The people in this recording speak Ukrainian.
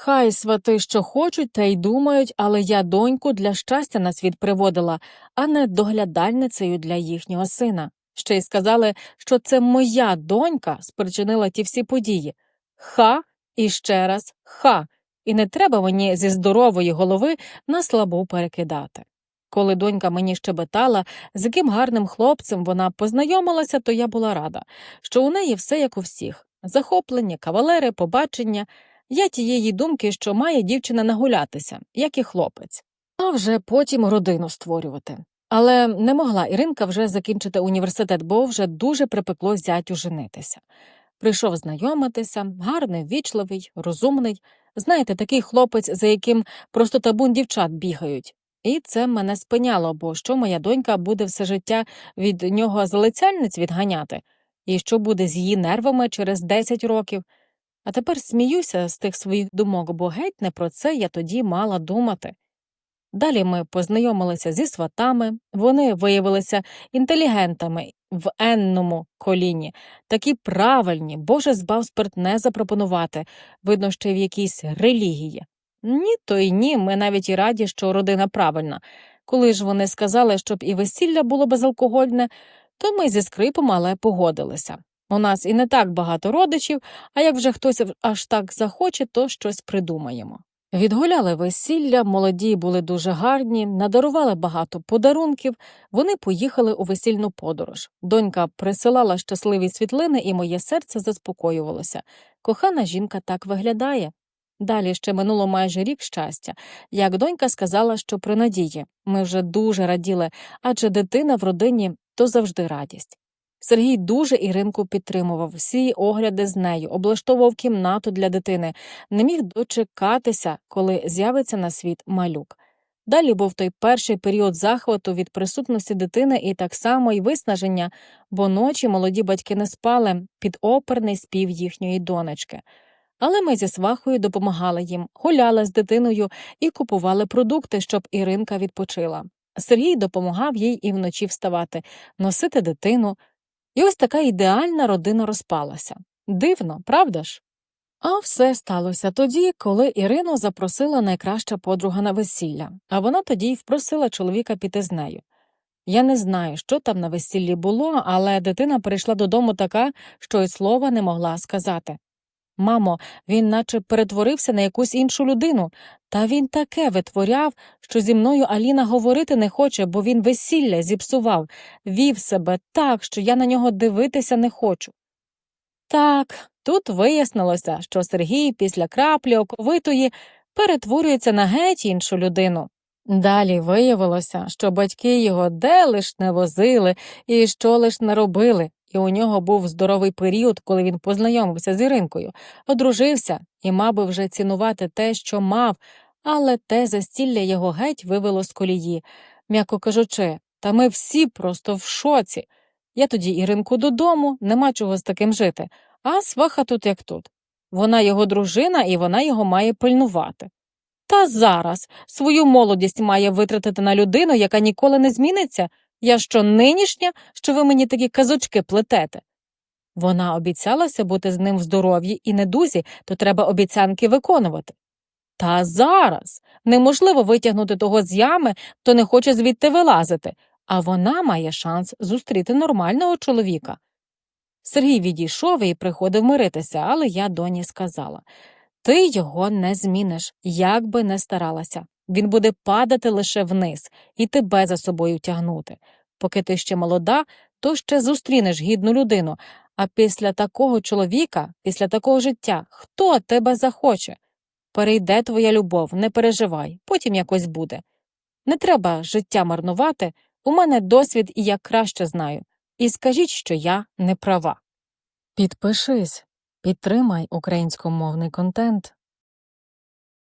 Хай свати, що хочуть, та й думають, але я доньку для щастя на світ приводила, а не доглядальницею для їхнього сина. Ще й сказали, що це моя донька спричинила ті всі події. Ха і ще раз ха. І не треба мені зі здорової голови на слабу перекидати. Коли донька мені щебетала, з яким гарним хлопцем вона познайомилася, то я була рада, що у неї все як у всіх захоплення, кавалери, побачення. Я тієї думки, що має дівчина нагулятися, як і хлопець, а вже потім родину створювати. Але не могла Іринка вже закінчити університет, бо вже дуже припекло зятю женитися. Прийшов знайомитися, гарний, ввічливий, розумний. Знаєте, такий хлопець, за яким просто табун дівчат бігають. І це мене спиняло, бо що моя донька буде все життя від нього залицяльниць відганяти, і що буде з її нервами через 10 років. А тепер сміюся з тих своїх думок, бо геть не про це я тоді мала думати. Далі ми познайомилися зі сватами, вони виявилися інтелігентами в енному коліні, такі правильні, боже збав спиртне запропонувати, видно, ще в якійсь релігії. Ні, то й ні, ми навіть і раді, що родина правильна. Коли ж вони сказали, щоб і весілля було безалкогольне, то ми зі скрипом, але погодилися. У нас і не так багато родичів, а як вже хтось аж так захоче, то щось придумаємо. Відгуляли весілля, молоді були дуже гарні, надарували багато подарунків. Вони поїхали у весільну подорож. Донька присилала щасливі світлини, і моє серце заспокоювалося. Кохана жінка так виглядає. Далі ще минуло майже рік щастя. Як донька сказала, що при надії. Ми вже дуже раділи, адже дитина в родині то завжди радість. Сергій дуже Іринку підтримував, всі огляди з нею, облаштовував кімнату для дитини, не міг дочекатися, коли з'явиться на світ малюк. Далі був той перший період захвату від присутності дитини і так само й виснаження, бо ночі молоді батьки не спали під оперний спів їхньої донечки. Але ми зі свахою допомагали їм, гуляли з дитиною і купували продукти, щоб Іринка відпочила. Сергій допомагав їй і вночі вставати, носити дитину. І ось така ідеальна родина розпалася. Дивно, правда ж? А все сталося тоді, коли Ірину запросила найкраща подруга на весілля, а вона тоді й впросила чоловіка піти з нею. Я не знаю, що там на весіллі було, але дитина прийшла додому така, що й слова не могла сказати. Мамо, він наче перетворився на якусь іншу людину, та він таке витворяв, що зі мною Аліна говорити не хоче, бо він весілля зіпсував, вів себе так, що я на нього дивитися не хочу. Так, тут вияснилося, що Сергій після краплі оковитої перетворюється на геть іншу людину. Далі виявилося, що батьки його де лиш не возили і що лиш не робили, і у нього був здоровий період, коли він познайомився з Іринкою, одружився і мав би вже цінувати те, що мав, але те застілля його геть вивело з колії, м'яко кажучи, та ми всі просто в шоці. Я тоді Іринку додому, нема чого з таким жити, а сваха тут як тут. Вона його дружина, і вона його має пильнувати. Та зараз свою молодість має витратити на людину, яка ніколи не зміниться. Я що нинішня, що ви мені такі казочки плетете? Вона обіцялася бути з ним в здоров'ї і недузі, то треба обіцянки виконувати. Та зараз неможливо витягнути того з ями, хто не хоче звідти вилазити, а вона має шанс зустріти нормального чоловіка. Сергій відійшов і приходив миритися, але я доні сказала ти його не зміниш, як би не старалася. Він буде падати лише вниз і тебе за собою тягнути. Поки ти ще молода, то ще зустрінеш гідну людину, а після такого чоловіка, після такого життя, хто тебе захоче? Перейде твоя любов, не переживай, потім якось буде. Не треба життя марнувати, у мене досвід і я краще знаю. І скажіть, що я не права. Підпишись, підтримай українськомовний контент.